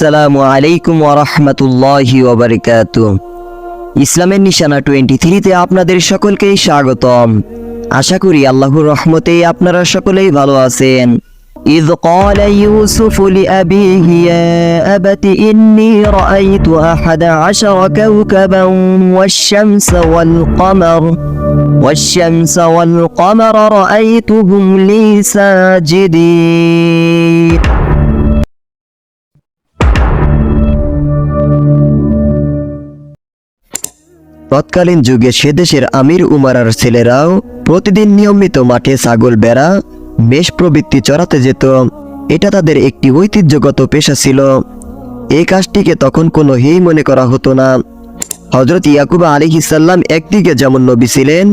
আসসালামু আলাইকুম ওরহমতুল্লাহি ওবরকাত ইসলামের নিশানা টোয়েন্টি থ্রিতে আপনাদের সকলকেই স্বাগতম আশা করি আল্লাহর রহমতে আপনারা সকলেই ভালো আছেন إذ قال يوسف لأبيه يا أبت إني رأيت أحد عشر كوكبا والشمس والقمر والشمس والقمر رأيتهم لي ساجدين তৎকালীন যুগে সে দেশের আমির উমারার ছেলেরাও প্রতিদিন নিয়মিত মাঠে ছাগল বেড়া মেষ প্রবৃত্তি চড়াতে যেত। এটা তাদের একটি ঐতিহ্যগত পেশা ছিল। এই কাজটিকে তখন কোনো হেই মনে করা হতো না। হজরত ইয়াকুবা আলী ইসাল্লাম একদিকে যেমন নবী ছিলেন,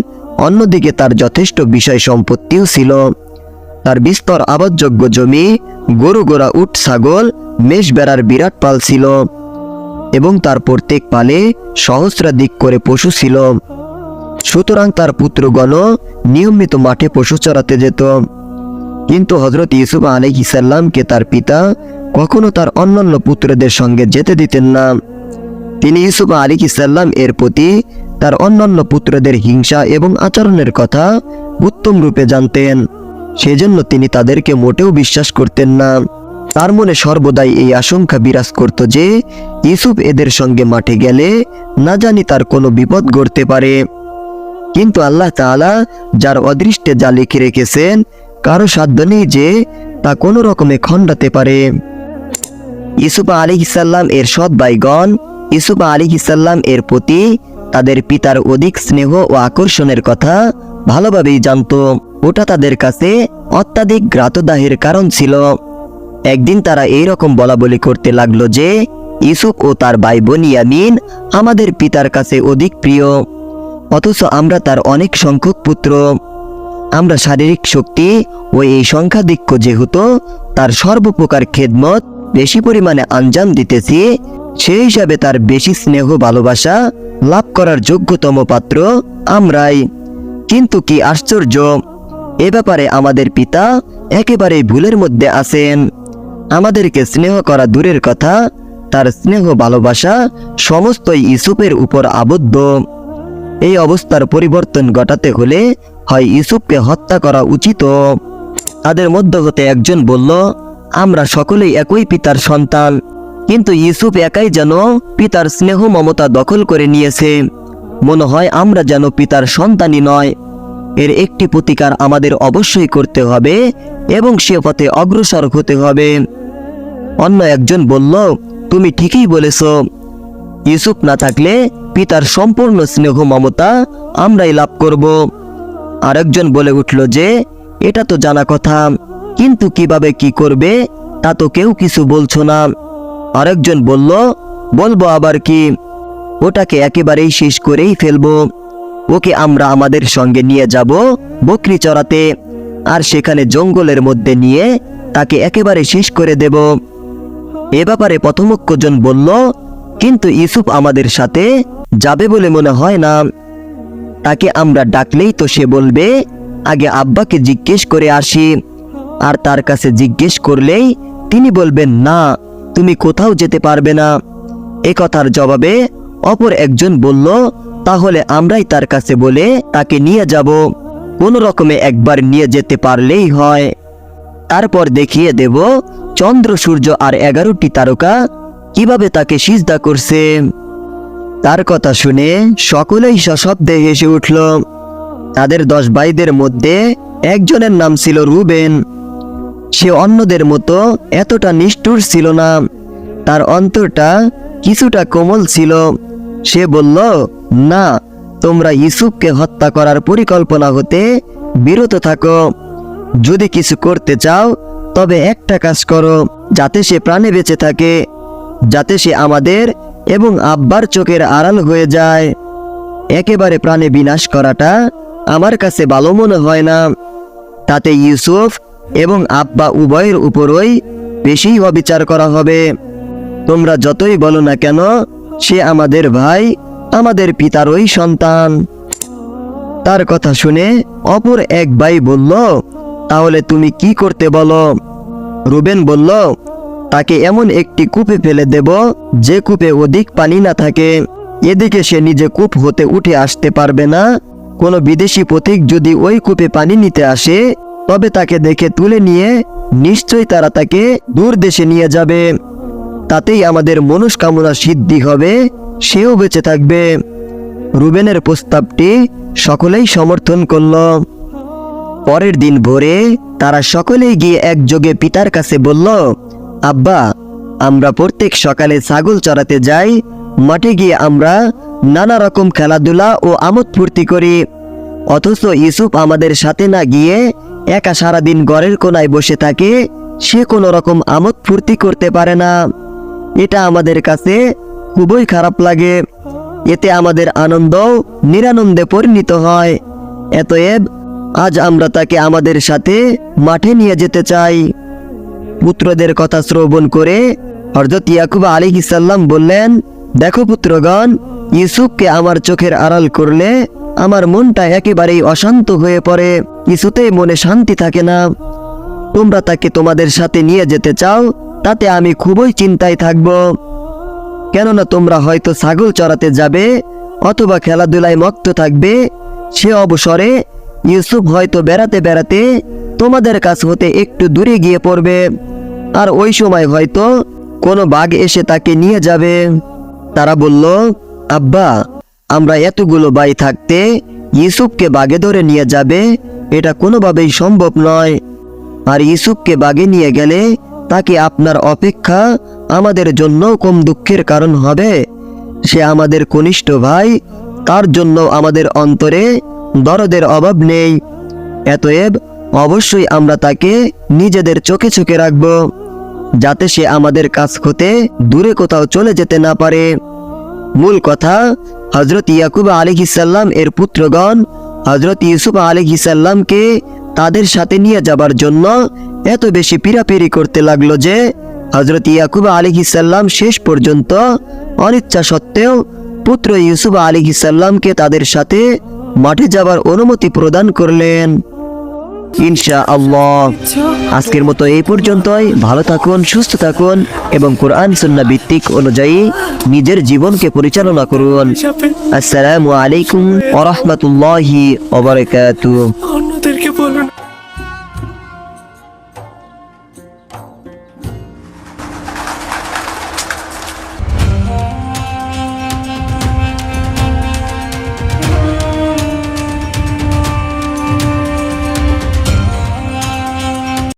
অন্যদিকে তার যথেষ্ট বিষয় সম্পত্তিও ছিল। তার বিস্তর আবাদযোগ্য জমি গরু গোড়া উট, ছাগল, মেষ বেড়ার বিরাট পাল ছিল। এবং তার প্রত্যেক পালে সহস্রাধিক করে পশু ছিল। সুতরাং তার পুত্রগণ নিয়মিত মাঠে পশু চড়াতে যেত। কিন্তু হজরত ইউসুফ আলী ইসাল্লামকে তার পিতা কখনো তার অন্যান্য পুত্রদের সঙ্গে যেতে দিতেন না। তিনি ইউসুফ আলী ইসাল্লাম এর প্রতি তার অন্যান্য পুত্রদের হিংসা এবং আচরণের কথা উত্তম রূপে জানতেন। সেজন্য তিনি তাদেরকে মোটেও বিশ্বাস করতেন না। তার মনে সর্বদাই এই আশঙ্কা বিরাজ করত যে ইউসুফ এদের সঙ্গে মাঠে গেলে না জানি তার কোনো বিপদ ঘটতে পারে। কিন্তু আল্লাহ তাআলা যার অদৃষ্টে যা লিখে রেখেছেন, কারও সাধ্য নেই যে তা কোনো রকমে খণ্ডাতে পারে। ইসুফ আলী ইসাল্লাম এর সৎ ভাইগণ ইসুফ আলী ইসাল্লাম এর প্রতি তাদের পিতার অধিক স্নেহ ও আকর্ষণের কথা ভালোভাবেই জানতো। ওটা তাদের কাছে অত্যাধিক গ্রাতদাহের কারণ ছিল। একদিন তারা এই রকম বলা বলি করতে লাগল যে ইসুফ ও তার ভাই বনিয়ামিন আমাদের পিতার কাছে অধিক প্রিয়, অথচ আমরা তার অনেক সংখ্যক পুত্র। আমরা শারীরিক শক্তি ও এই সংখ্যাধিক্য যেহেতু তার সর্বপ্রকার খেদমত বেশি পরিমাণে আঞ্জাম দিতেছি, সেই হিসাবে তার বেশি স্নেহ ভালোবাসা লাভ করার যোগ্যতম পাত্র আমরাই। কিন্তু কি আশ্চর্য, এ ব্যাপারে আমাদের পিতা একেবারে ভুলের মধ্যে আছেন। আমাদেরকে স্নেহ করা দূরের কথা, তার স্নেহ ভালোবাসা সমস্তই ইসুফের উপর আবদ্ধ। এই অবস্থার পরিবর্তন ঘটাতে হলে হয় ইসুফকে হত্যা করা উচিত। তাদের মধ্য হতে একজন বলল, আমরা সকলেই একই পিতার সন্তান, কিন্তু ইসুফ একাই যেন পিতার স্নেহ মমতা দখল করে নিয়েছে। মনে হয় আমরা যেন পিতার সন্তানই নয়। এর একটি প্রতিকার আমাদের অবশ্যই করতে হবে এবং সে পথে অগ্রসর হতে হবে। অন্য একজন বলল, তুমি ঠিকই বলেছ। ইউসুফ না থাকলে পিতার সম্পূর্ণ স্নেহ মমতা আমরাই লাভ করব। আরেকজন বলে উঠল যে, এটা তো জানা কথা, কিন্তু কীভাবে কি করবে তা তো কেউ কিছু বলছো না। আরেকজন বলল, বলব আবার কি? ওটাকে একেবারেই শেষ করেই ফেলব। ওকে আমরা আমাদের সঙ্গে নিয়ে যাব বকরি চড়াতে, আর সেখানে জঙ্গলের মধ্যে নিয়ে তাকে একেবারে শেষ করে দেব। এ ব্যাপারে প্রথমক্ষজন বলল, কিন্তু ইউসুফ আমাদের সাথে যাবে বলে মনে হয় না। তাকে আমরা ডাকলেই তো সে বলবে, আগে আব্বাকে জিজ্ঞেস করে আসি আর তার কাছে জিজ্ঞেস করলেই তিনি বলবেন, না, তুমি কোথাও যেতে পারবে না। এ কথার জবাবে অপর একজন বলল, তাহলে আমরাই তার কাছে বলে তাকে নিয়ে যাব। কোনো রকমে একবার নিয়ে যেতে পারলেই হয়। তারপর দেখিয়ে দেব, চন্দ্র, সূর্য আর এগারোটি তারকা কীভাবে তাকে সিজদা করছে। তার কথা শুনে সকলেই সশব্দে হেসে উঠল। তাদের দশ ভাইদের মধ্যে একজনের নাম ছিল রুবেন। সে অন্যদের মতো এতটা নিষ্ঠুর ছিল না। তার অন্তরটা কিছুটা কোমল ছিল। সে বলল, না, তোমরা ইসুফকে হত্যা করার পরিকল্পনা হতে বিরত থাকো। যদি কিছু করতে চাও, তবে একটা কাজ করো, যাতে সে প্রাণে বেঁচে থাকে, যাতে সে আমাদের এবং আব্বার চোখের আড়াল হয়ে যায়। একেবারে প্রাণে বিনাশ করাটা আমার কাছে ভালো মনে হয় না। তাতে ইউসুফ এবং আব্বা উভয়ের উপরই বেশি অবিচার করা হবে। তোমরা যতই বলো না কেন, সে আমাদের ভাই, আমাদের পিতারই সন্তান। তার কথা শুনে অপর এক ভাই বলল তাহলে তুমি কি করতে বলো? রুবেন বলল, তাকে এমন একটি কূপে ফেলে দেব যে কূপে অধিক পানি না থাকে। এদিকে সে নিজে কূপ হতে উঠে আসতে পারবে না। কোনো বিদেশি পথিক যদি ওই কূপে পানি নিতে আসে, তবে তাকে দেখে তুলে নিয়ে নিশ্চয়ই তারা তাকে দূর দেশে নিয়ে যাবে। তাতেই আমাদের মনস্কামনা সিদ্ধি হবে, সেও বেঁচে থাকবে। রুবেনের প্রস্তাবটি সকলেই সমর্থন করল। পরের দিন ভোরে তারা সকলেই গিয়ে একযোগে পিতার কাছে বলল, আব্বা, আমরা প্রত্যেক সকালে ছাগল চড়াতে যাই, মাঠে গিয়ে আমরা নানা রকম খেলাধুলা ও আমোদ ফুর্তি করি। অথচ ইউসুফ আমাদের সাথে না গিয়ে একা সারাদিন ঘরের কোনায় বসে থাকে, সে কোনো রকম আমোদ ফুর্তি করতে পারে না। এটা আমাদের কাছে খুবই খারাপ লাগে। এতে আমাদের আনন্দ নিরানন্দে পরিণত হয়। এতএব আজ আমরা তাকে আমাদের সাথে মাঠে নিয়ে যেতে চাই। পুত্রদের কথা শ্রবণ করে হরজত ইয়াকুব আলী ইসাল্লাম বললেন, দেখো পুত্রগণ, ইউসুফকে আমার চোখের আড়াল করলে আমার মনটা একেবারেই অশান্ত হয়ে পড়ে, কিছুতেই মনে শান্তি থাকে না। তোমরা তাকে তোমাদের সাথে নিয়ে যেতে চাও, তাতে আমি খুবই চিন্তায় থাকব। কেননা তোমরা হয়তো ছাগল চড়াতে যাবে অথবা খেলাধুলায় মত্ত থাকবে, সে অবসরে ইউসুফ হয়তো বেড়াতে বেড়াতে তোমাদের কাছ হতে একটু দূরে গিয়ে পড়বে, আর ওই সময় হয়তো কোনো বাঘ এসে তাকে নিয়ে যাবে। তারা বলল, আব্বা, আমরা এতগুলো বাই থাকতে ইউসুফকে বাগে ধরে নিয়ে যাবে, এটা কোনোভাবেই সম্ভব নয়। আর ইউসুফকে বাগে নিয়ে গেলে তাকে আপনার অপেক্ষা আমাদের জন্য কম দুঃখের কারণ হবে। সে আমাদের কনিষ্ঠ ভাই, তার জন্য আমাদের অন্তরে দরদের অভাব নেই। এতএব অবশ্যই আমরা তাকে নিজেদের চোখে চোখে রাখব, যাতে সে আমাদের কাছ হতে দূরে কোথাও চলে যেতে না পারে। মূল কথা হজরত ইয়াকুব আলিহিসাল্লাম এর পুত্রগণ হজরত ইউসুফ আলিহিসাল্লামকে তাদের সাথে নিয়ে যাবার জন্য এত বেশি পিরাপিরি করতে লাগল যে হজরত ইয়াকুব আলিহিসাল্লাম শেষ পর্যন্ত অনিচ্ছা সত্ত্বেও পুত্র ইউসুফ আলিহিসাল্লামকে তাদের সাথে মাঠে যাবার অনুমতি প্রদান করলেন। ইনশা আল্লাহ আজকের মতো এই পর্যন্তই। ভালো থাকুন, সুস্থ থাকুন এবং কোরআন সন্না ভিত্তিক অনুযায়ী নিজের জীবনকে পরিচালনা করুন। আসসালামু আলাইকুম ওরহমতুল্লাহি বলবে